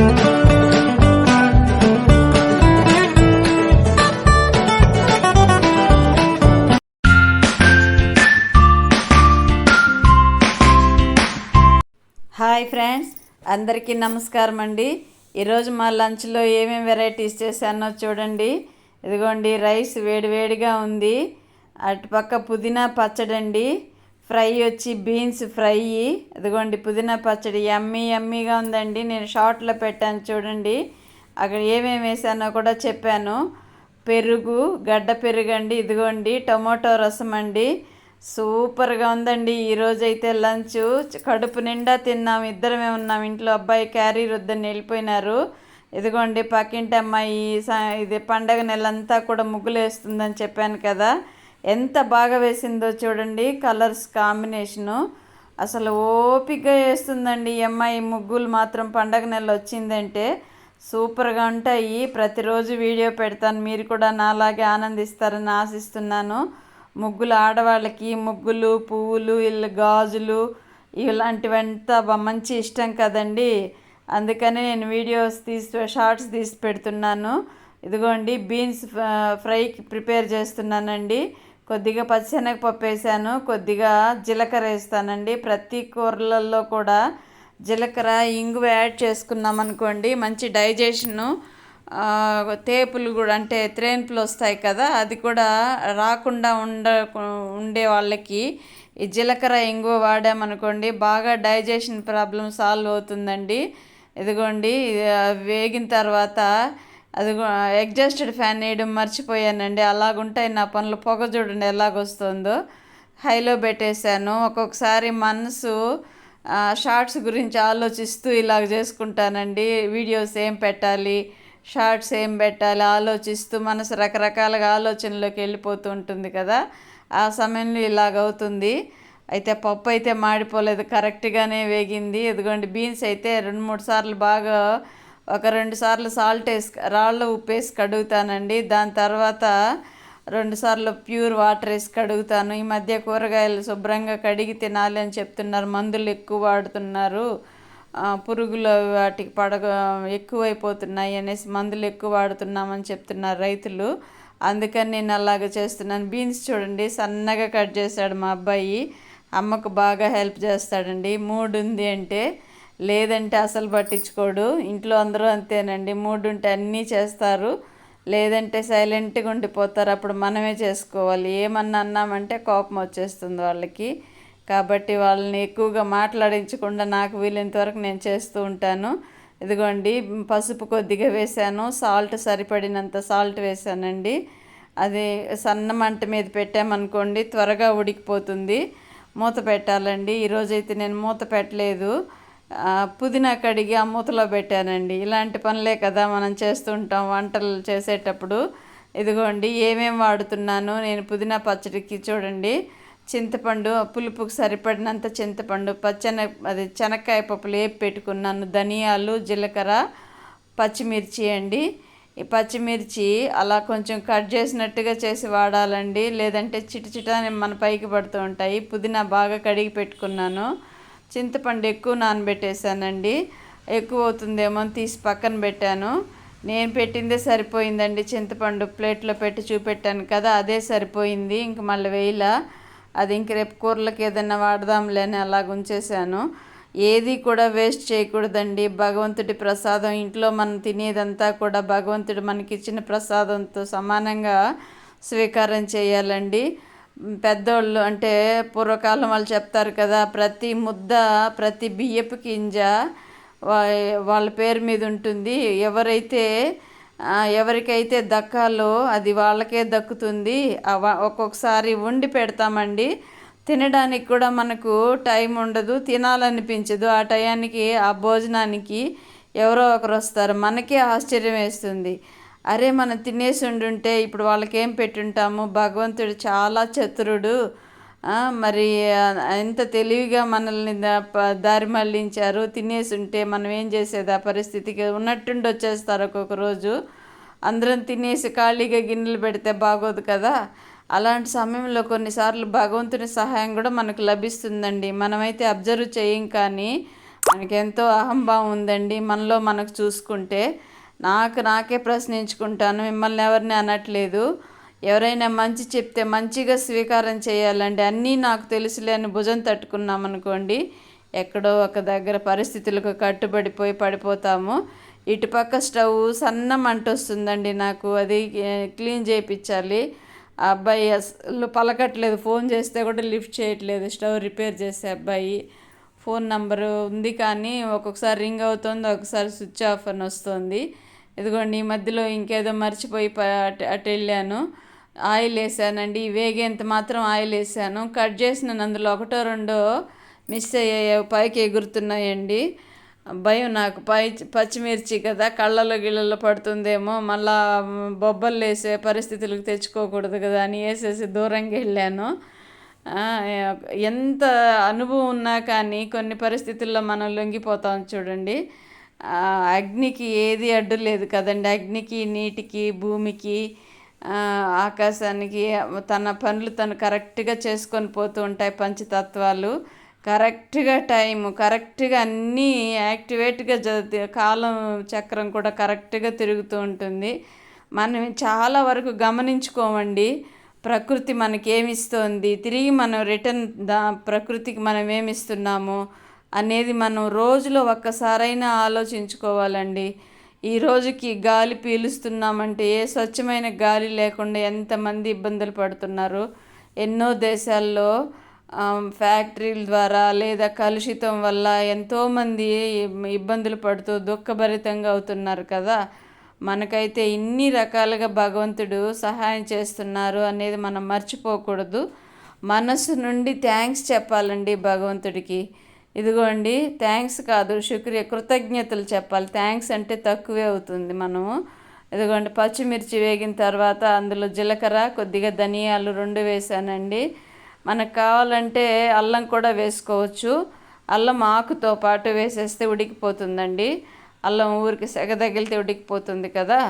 Hi friends అందరికీ నమస్కారం అండి. ఈరోజు మా లంచ్లో ఏమేమి వెరైటీస్ చేశానో చూడండి. ఇదిగోండి రైస్ వేడివేడిగా ఉంది. అటుపక్క పుదీనా పచ్చడి అండి ఫ్రై వచ్చి బీన్స్ ఫ్రై. ఇదిగోండి పుదీనా పచ్చడి ఎమ్మీ ఎమ్మీగా ఉందండి. నేను షార్ట్లో పెట్టాను చూడండి. అక్కడ ఏమేమి వేసానో కూడా చెప్పాను. పెరుగు గడ్డ పెరుగు అండి ఇదిగోండి టొమాటో రసం అండి. సూపర్గా ఉందండి. ఈరోజు అయితే లంచ్. కడుపు నిండా తిన్నాం. ఇద్దరమే ఉన్నాం. ఇంట్లో అబ్బాయి క్యారీ వద్దని వెళ్ళిపోయినారు. ఇదిగోండి పక్కింటి అమ్మాయి ఇది పండగ నెలంతా కూడా ముగ్గులు వేస్తుందని చెప్పాను కదా. ఎంత బాగా వేసిందో చూడండి కలర్స్ కాంబినేషను. అసలు ఓపికగా వేస్తుందండి. ఈ అమ్మాయి ముగ్గులు మాత్రం పండగ నెల వచ్చిందంటే సూపర్గా ఉంటాయి. ప్రతిరోజు వీడియో పెడతాను. మీరు కూడా నాలాగే ఆనందిస్తారని ఆశిస్తున్నాను. ముగ్గులు ఆడవాళ్ళకి ముగ్గులు పువ్వులు ఇల్లు గాజులు ఇలాంటివంతా మంచి ఇష్టం కదండి. అందుకనే నేను వీడియోస్ తీసి షార్ట్స్ తీసి పెడుతున్నాను. ఇదిగోండి బీన్స్ ఫ్రైకి ప్రిపేర్ చేస్తున్నానండి. కొద్దిగా పచ్చిశనగపప్పు వేసాను కొద్దిగా జీలకర్ర వేస్తానండి ప్రతి కూరలలో కూడా జీలకర్ర ఇంగువ యాడ్ చేసుకున్నాం అనుకోండి మంచి డైజెషను తేపులు కూడా అంటే త్రేన్పులు వస్తాయి కదా అది కూడా రాకుండా ఉండ ఉండే వాళ్ళకి ఈ జీలకర్ర ఇంగువ వాడామనుకోండి బాగా డైజెషన్ ప్రాబ్లం సాల్వ్ అవుతుందండి. ఇదిగోండి వేగిన తర్వాత అది ఎగ్జాస్టెడ్ ఫ్యాన్ వేయడం మర్చిపోయానండి. అలాగుంటాయి నా పనులు పొగ చూడండి ఎలాగొస్తుందో. హైలో పెట్టేశాను. ఒక్కొక్కసారి మనసు షార్ట్స్ గురించి ఆలోచిస్తూ ఇలాగ చేసుకుంటానండి. వీడియోస్ ఏం పెట్టాలి షార్ట్స్ ఏం పెట్టాలి ఆలోచిస్తూ మనసు రకరకాలుగా ఆలోచనలోకి వెళ్ళిపోతూ ఉంటుంది కదా. ఆ సమయంలో ఇలాగ అవుతుంది. అయితే పప్పు అయితే మాడిపోలేదు కరెక్ట్గానే వేగింది. ఇదిగోండి బీన్స్ అయితే రెండు మూడు సార్లు బాగా ఒక రెండు సార్లు సాల్ట్ వేసి రాళ్ళ ఉప్పు వేసి కడుగుతానండి. దాని తర్వాత రెండు సార్లు ప్యూర్ వాటర్ వేసి కడుగుతాను. ఈ మధ్య కూరగాయలు శుభ్రంగా కడిగి తినాలి అని చెప్తున్నారు. మందులు ఎక్కువ వాడుతున్నారు. పురుగులు వాటికి పడగ ఎక్కువైపోతున్నాయి అనేసి మందులు ఎక్కువ వాడుతున్నామని చెప్తున్నారు రైతులు. అందుకని నేను అలాగ చేస్తున్నాను. బీన్స్ చూడండి సన్నగా కట్ చేశాడు మా అబ్బాయి. అమ్మకు బాగా హెల్ప్ చేస్తాడండి. మూడు ఉంది అంటే లేదంటే అసలు పట్టించుకోడు. ఇంట్లో అందరూ అంతేనండి. మూడు ఉంటే అన్నీ చేస్తారు. లేదంటే సైలెంట్గా ఉండిపోతారు. అప్పుడు మనమే చేసుకోవాలి. ఏమన్నా అన్నామంటే కోపం వచ్చేస్తుంది వాళ్ళకి. కాబట్టి వాళ్ళని ఎక్కువగా మాట్లాడించకుండా నాకు వీలైనంత వరకు నేను చేస్తూ ఉంటాను. ఇదిగోండి పసుపు కొద్దిగా వేసాను సాల్ట్ సరిపడినంత సాల్ట్ వేసానండి అది సన్న మంట మీద పెట్టామనుకోండి త్వరగా ఉడికిపోతుంది. మూత పెట్టాలండి. ఈరోజైతే నేను మూత పెట్టలేదు. పుదీనా కడిగి ఆ మూతలో పెట్టానండి. ఇలాంటి పనులే కదా మనం చేస్తుంటాం. వంటలు చేసేటప్పుడు ఇదిగోండి ఏమేం వాడుతున్నాను? నేను పుదీనా పచ్చడికి చూడండి. చింతపండు పులుపుకు సరిపడినంత చింతపండు పచ్చన అది శనక్కాయ పప్పులు వేపి పెట్టుకున్నాను. ధనియాలు జీలకర్ర పచ్చిమిర్చి అండి. ఈ పచ్చిమిర్చి అలా కొంచెం కట్ చేసినట్టుగా చేసి వాడాలండి. లేదంటే చిటచిట మన పైకి పడుతూ ఉంటాయి. పుదీనా బాగా కడిగి పెట్టుకున్నాను. చింతపండు ఎక్కువ నానబెట్టేశానండి. ఎక్కువ అవుతుందేమో అని తీసి పక్కన పెట్టాను. నేను పెట్టిందే సరిపోయిందండి చింతపండు ప్లేట్లో పెట్టి చూపెట్టాను కదా అదే సరిపోయింది. ఇంక మళ్ళీ వేయలా. అది ఇంక రేపు కూరలకు ఏదైనా వాడదాంలే అని అలాగ ఉంచేసాను ఏది కూడా వేస్ట్ చేయకూడదండి. భగవంతుడి ప్రసాదం ఇంట్లో మనం తినేదంతా కూడా భగవంతుడు మనకి ఇచ్చిన ప్రసాదంతో సమానంగా స్వీకారం చేయాలండి. పెద్దోళ్ళు అంటే పూర్వకాలం వాళ్ళు చెప్తారు కదా ప్రతి ముద్ద ప్రతి బియ్యపు గింజ వాళ్ళ పేరు మీద ఉంటుంది. ఎవరైతే ఎవరికైతే దక్కాలో అది వాళ్ళకే దక్కుతుంది. ఒక్కొక్కసారి వండి పెడతామండి. తినడానికి కూడా మనకు టైం ఉండదు తినాలనిపించదు. ఆ టయానికి ఆ భోజనానికి ఎవరో ఒకరు వస్తారు. మనకే ఆశ్చర్యం వేస్తుంది. అరే మనం తినేసి ఉండుంటే ఇప్పుడు వాళ్ళకేం పెట్టుంటాము? భగవంతుడు చాలా చతురుడు. మరి ఎంత తెలివిగా మనల్ని దారి మళ్ళించారు తినేసి ఉంటే మనం ఏం చేసేది? ఆ పరిస్థితికి ఉన్నట్టుండి వచ్చేస్తారు ఒక్కొక్క రోజు. అందరం తినేసి ఖాళీగా గిన్నెలు పెడితే బాగోదు కదా? అలాంటి సమయంలో కొన్నిసార్లు భగవంతుని సహాయం కూడా మనకు లభిస్తుందండి. మనమైతే అబ్జర్వ్ చేయం కానీ మనకెంతో అహంభావం ఉందండి మనలో మనకు చూసుకుంటే. నాకు నాకే ప్రశ్నించుకుంటాను మిమ్మల్ని ఎవరిని అనట్లేదు. ఎవరైనా మంచి చెప్తే మంచిగా స్వీకారం చేయాలండి అన్నీ నాకు తెలుసులే అని భుజం తట్టుకున్నామనుకోండి ఎక్కడో ఒక దగ్గర పరిస్థితులకు కట్టుబడిపోయి పడిపోతాము. ఇటుపక్క స్టవ్ సన్న మంట వస్తుందండి నాకు అది క్లీన్ చేయించాలి ఆ అబ్బాయి అసలు పలకట్లేదు ఫోన్ చేస్తే కూడా లిఫ్ట్ చేయట్లేదు స్టవ్ రిపేర్ చేసే అబ్బాయి. ఫోన్ నంబరు ఉంది కానీ ఒక్కొక్కసారి రింగ్ అవుతుంది ఒకసారి స్విచ్ ఆఫ్ అని వస్తుంది. ఇదిగోండి ఈ మధ్యలో ఇంకేదో మర్చిపోయి అటు వెళ్ళాను. ఆయిల్ వేసానండి వేగేంత మాత్రం ఆయిల్ వేసాను. కట్ చేసిన అందులో ఒకటో రెండో మిస్ అయ్యాయి పైకి ఎగురుతున్నాయండి. భయం నాకు. పై పచ్చిమిర్చి కదా కళ్ళలో గిళ్ళలో పడుతుందేమో. మళ్ళా బొబ్బలు వేసే పరిస్థితులకు తెచ్చుకోకూడదు కదా అని వేసేసి దూరంగా వెళ్ళాను. ఎంత అనుభవం ఉన్నా కానీ కొన్ని పరిస్థితుల్లో మనం లొంగిపోతాం చూడండి. అగ్నికి ఏది అడ్డు లేదు కదండి. అగ్నికి నీటికి భూమికి ఆకాశానికి తన పనులు తను కరెక్ట్గా చేసుకొని పోతూ ఉంటాయి పంచతత్వాలు. కరెక్ట్గా టైము కరెక్ట్గా అన్నీ యాక్టివేట్గా కాలం చక్రం కూడా కరెక్ట్గా తిరుగుతూ ఉంటుంది. మనం చాలా వరకు గమనించుకోమండి. ప్రకృతి మనకేమిస్తోంది? తిరిగి మనం రిటర్న్ దా ప్రకృతికి మనం ఏమిస్తున్నాము? అనేది మనం రోజులో ఒక్కసారైనా ఆలోచించుకోవాలండి. ఈ రోజుకి గాలి పీలుస్తున్నామంటే ఏ స్వచ్ఛమైన గాలి లేకుండా ఎంతమంది ఇబ్బందులు పడుతున్నారు. ఎన్నో దేశాల్లో ఫ్యాక్టరీల ద్వారా లేదా కలుషితం వల్ల ఎంతోమంది ఇబ్బందులు పడుతూ దుఃఖభరితంగా అవుతున్నారు కదా. మనకైతే ఇన్ని రకాలుగా భగవంతుడు సహాయం చేస్తున్నారు అనేది మనం మర్చిపోకూడదు. మనసు నుండి థ్యాంక్స్ చెప్పాలండి భగవంతుడికి. ఇదిగోండి థ్యాంక్స్ కాదు శుక్రియ కృతజ్ఞతలు చెప్పాలి. థ్యాంక్స్ అంటే తక్కువే అవుతుంది మనము. ఇదిగోండి పచ్చిమిర్చి వేగిన తర్వాత అందులో జీలకర్ర కొద్దిగా ధనియాలు రెండు వేసానండి. మనకు కావాలంటే అల్లం కూడా వేసుకోవచ్చు. అల్లం ఆకుతో పాటు వేసేస్తే ఉడికిపోతుందండి. అల్లం ఊరికి సెగ తగిలితే ఉడికిపోతుంది కదా.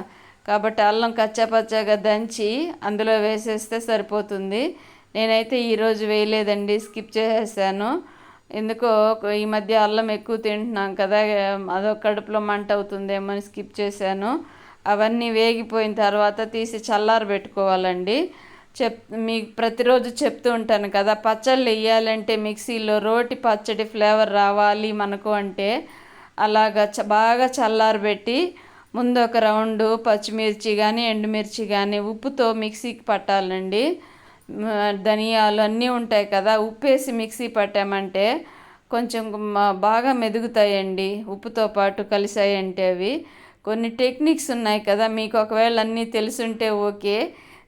కాబట్టి అల్లం కచ్చాపచ్చాగా దంచి అందులో వేసేస్తే సరిపోతుంది. నేనైతే ఈరోజు వేయలేదండి స్కిప్ చేసేసాను. ఎందుకో ఈ మధ్య అల్లం ఎక్కువ తింటున్నాం కదా అదో కడుపులో మంట అవుతుందేమో అని స్కిప్ చేశాను. అవన్నీ వేగిపోయిన తర్వాత తీసి చల్లార పెట్టుకోవాలండి. చెప్ మీకు ప్రతిరోజు చెప్తూ ఉంటాను కదా పచ్చళ్ళు వేయాలంటే మిక్సీలో రోటి పచ్చడి ఫ్లేవర్ రావాలి మనకు అంటే అలాగా బాగా చల్లారబెట్టి ముందు ఒక రౌండు పచ్చిమిర్చి కానీ ఎండుమిర్చి కానీ ఉప్పుతో మిక్సీకి పట్టాలండి. ధనియాలు అన్నీ ఉంటాయి కదా ఉప్పేసి మిక్సీ పట్టామంటే కొంచెం బాగా మెదుగుతాయండి. ఉప్పుతో పాటు కలిసాయంటే అవి. కొన్ని టెక్నిక్స్ ఉన్నాయి కదా మీకు ఒకవేళ అన్నీ తెలుసుంటే ఓకే.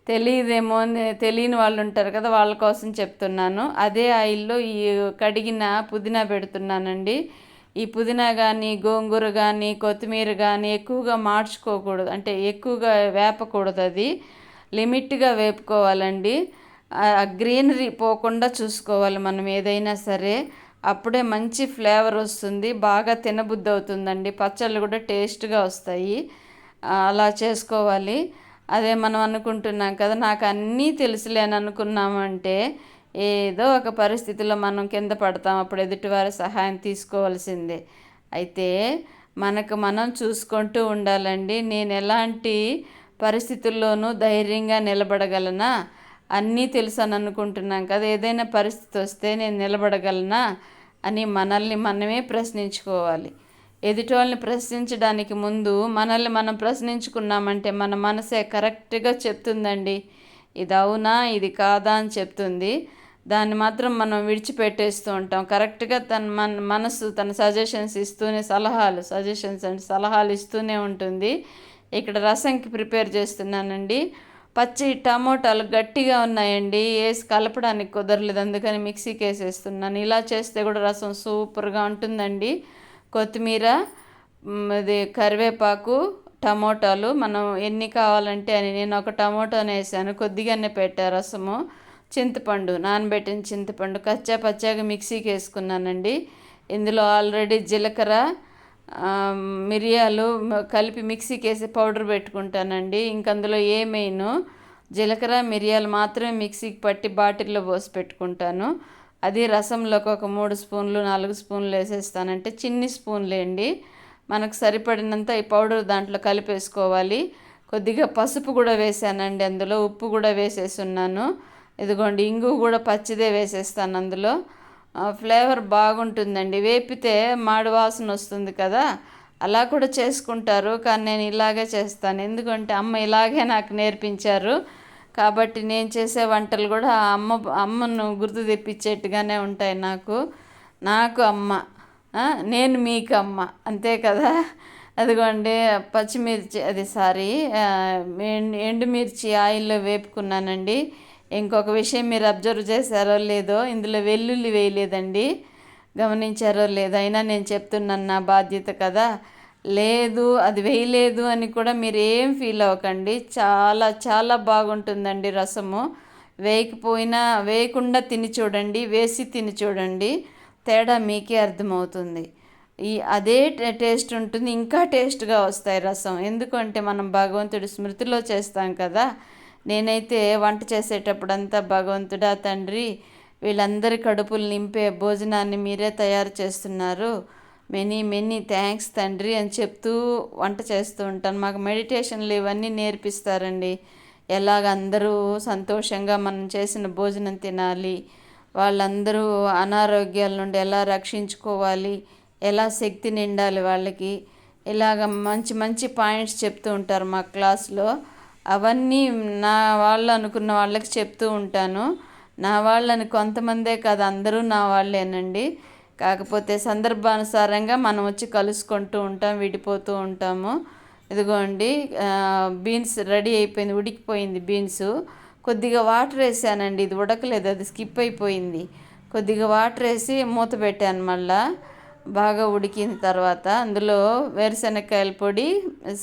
తెలియదేమో తెలియని వాళ్ళు ఉంటారు కదా వాళ్ళ కోసం చెప్తున్నాను. అదే ఆయిల్లో ఈ కడిగిన పుదీనా పెడుతున్నానండి. ఈ పుదీనా కానీ గోంగూర కానీ కొత్తిమీర కానీ ఎక్కువగా మార్చుకోకూడదు. అంటే ఎక్కువగా వేపకూడదు అది. లిమిట్గా వేపుకోవాలండి. గ్రీనరీ పోకుండా చూసుకోవాలి మనం ఏదైనా సరే. అప్పుడే మంచి ఫ్లేవర్ వస్తుంది. బాగా తినబుద్ధి అవుతుందండి పచ్చళ్ళు కూడా టేస్ట్గా వస్తాయి. అలా చేసుకోవాలి. అదే మనం అనుకుంటున్నాం కదా నాకు అన్నీ తెలుసులేని అనుకున్నామంటే ఏదో ఒక పరిస్థితిలో మనం కింద పడతాం. అప్పుడు ఎదుటివారి సహాయం తీసుకోవాల్సిందే. అయితే మనకు మనం చూసుకుంటూ ఉండాలండి. నేను ఎలాంటి పరిస్థితుల్లోనూ ధైర్యంగా నిలబడగలనా? అన్నీ తెలుసు అని అనుకుంటున్నాం కదా ఏదైనా పరిస్థితి వస్తే నేను నిలబడగలనా అని మనల్ని మనమే ప్రశ్నించుకోవాలి. ఎదుటోళ్ళని ప్రశ్నించడానికి ముందు మనల్ని మనం ప్రశ్నించుకున్నామంటే మన మనసే కరెక్ట్గా చెప్తుందండి. ఇది అవునా ఇది కాదా అని చెప్తుంది. దాన్ని మాత్రం మనం విడిచిపెట్టేస్తూ ఉంటాం. కరెక్ట్గా తన మన మనసు తన సజెషన్స్ ఇస్తూనే సలహాలు సజెషన్స్ అండ్ సలహాలు ఇస్తూనే ఉంటుంది. ఇక్కడ రసంకి ప్రిపేర్ చేస్తున్నానండి. పచ్చి టమోటాలు గట్టిగా ఉన్నాయండి. వేసి కలపడానికి కుదరలేదు. అందుకని మిక్సీకి వేసేస్తున్నాను ఇలా చేస్తే కూడా రసం సూపర్గా ఉంటుందండి. కొత్తిమీర అది కరివేపాకు టమోటాలు మనం ఎన్ని కావాలంటే అని నేను ఒక టమోటాను వేసాను. కొద్దిగానే పెట్టా రసము. చింతపండు నానబెట్టిన చింతపండు కచ్చా పచ్చాగా మిక్సీకి వేసుకున్నానండి. ఇందులో ఆల్రెడీ జీలకర్ర మిరియాలు కలిపి మిక్సీకి వేసి పౌడర్ పెట్టుకుంటానండి. ఇంక అందులో ఏ మెయిన్? జీలకర్ర మిరియాలు మాత్రమే మిక్సీకి పట్టి బాటిల్లో పోసి పెట్టుకుంటాను. అది రసంలోకి ఒక మూడు స్పూన్లు నాలుగు స్పూన్లు వేసేస్తానంటే చిన్ని స్పూన్లు వేయండి మనకు సరిపడినంత ఈ పౌడర్ దాంట్లో కలిపేసుకోవాలి. కొద్దిగా పసుపు కూడా వేసానండి అందులో ఉప్పు కూడా వేసేసున్నాను. ఇదిగోండి ఇంగు కూడా పచ్చిదే వేసేస్తాను అందులో. ఫ్లేవర్ బాగుంటుందండి. వేపితే మాడి వాసన వస్తుంది కదా. అలా కూడా చేసుకుంటారు. కానీ నేను ఇలాగే చేస్తాను. ఎందుకంటే అమ్మ ఇలాగే నాకు నేర్పించారు. కాబట్టి నేను చేసే వంటలు కూడా అమ్మ అమ్మను గుర్తు తెప్పించేట్టుగానే ఉంటాయి నాకు. నాకు అమ్మ. నేను మీకు అమ్మ. అంతే కదా. అదిగోండి పచ్చిమిర్చి అది సారీ ఎండుమిర్చి ఆయిల్లో వేపుకున్నానండి. ఇంకొక విషయం మీరు అబ్జర్వ్ చేశారో లేదో ఇందులో వెల్లుల్లి వేయలేదండి. గమనించారో లేదో. అయినా నేను చెప్తున్నాను నా బాధ్యత కదా. లేదు అది వేయలేదు అని కూడా మీరు ఏం ఫీల్ అవ్వకండి. చాలా చాలా బాగుంటుందండి రసము. వేయకపోయినా వేయకుండా తిని చూడండి వేసి తిని చూడండి. తేడా మీకే అర్థమవుతుంది. ఈ అదే టేస్ట్ ఉంటుంది ఇంకా టేస్ట్గా వస్తాయి రసం. ఎందుకంటే మనం భగవంతుడి స్మృతిలో చేస్తాం కదా. నేనైతే వంట చేసేటప్పుడు అంతా భగవంతుడా తండ్రి వీళ్ళందరి కడుపులు నింపే భోజనాన్ని మీరే తయారు చేస్తున్నారు. మెనీ మెనీ థ్యాంక్స్ తండ్రి అని చెప్తూ వంట చేస్తూ ఉంటాను. మాకు మెడిటేషన్లు ఇవన్నీ నేర్పిస్తారండి. ఎలాగ అందరూ సంతోషంగా మనం చేసిన భోజనం తినాలి వాళ్ళందరూ అనారోగ్యాల నుండి ఎలా రక్షించుకోవాలి ఎలా శక్తి నిండాలి వాళ్ళకి ఇలాగ మంచి మంచి పాయింట్స్ చెప్తూ ఉంటారు మా క్లాస్లో. అవన్నీ నా వాళ్ళు అనుకున్న వాళ్ళకి చెప్తూ ఉంటాను. నా వాళ్ళని కొంతమందే కాదు అందరూ నా వాళ్ళేనండి. కాకపోతే సందర్భానుసారంగా మనం వచ్చి కలుసుకుంటూ ఉంటాం విడిపోతూ ఉంటాము. ఇదిగోండి బీన్స్ రెడీ అయిపోయింది ఉడికిపోయింది బీన్స్. కొద్దిగా వాటర్ వేసానండి ఇది ఉడకలేదు అది స్కిప్ అయిపోయింది. కొద్దిగా వాటర్ వేసి మూత పెట్టాను మళ్ళా. బాగా ఉడికిన తర్వాత అందులో వేరుశనక్కాయల పొడి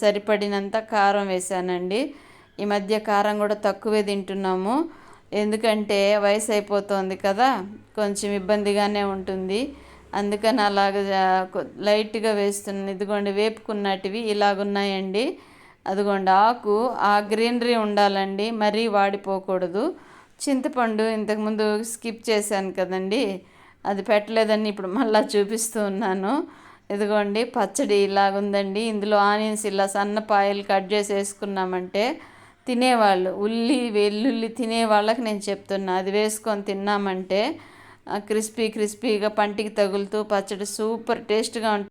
సరిపడినంత కారం వేసానండి. ఈ మధ్య కారం కూడా తక్కువే తింటున్నాము. ఎందుకంటే వయసు అయిపోతుంది కదా కొంచెం ఇబ్బందిగానే ఉంటుంది. అందుకని అలాగ లైట్గా వేస్తున్నాను. ఇదిగోండి వేపుకున్నటివి ఇలాగున్నాయండి. అదిగోండి ఆకు ఆ గ్రీనరీ ఉండాలండి మరీ వాడిపోకూడదు. చింతపండు ఇంతకుముందు స్కిప్ చేశాను కదండి అది పెట్టలేదని ఇప్పుడు మళ్ళీ చూపిస్తూ ఉన్నాను. ఇదిగోండి పచ్చడి ఇలాగుందండి. ఇందులో ఆనియన్స్ ఇలా సన్నపాయలు కట్ చేసి వేసుకున్నామంటే తినేవాళ్ళు. ఉల్లి వెల్లుల్లి తినే వాళ్ళకి నేను చెప్తున్నా. అది వేసుకొని తిన్నామంటే క్రిస్పీ క్రిస్పీగా పంటికి తగులుతూ పచ్చడి సూపర్ టేస్ట్గా ఉంటుంది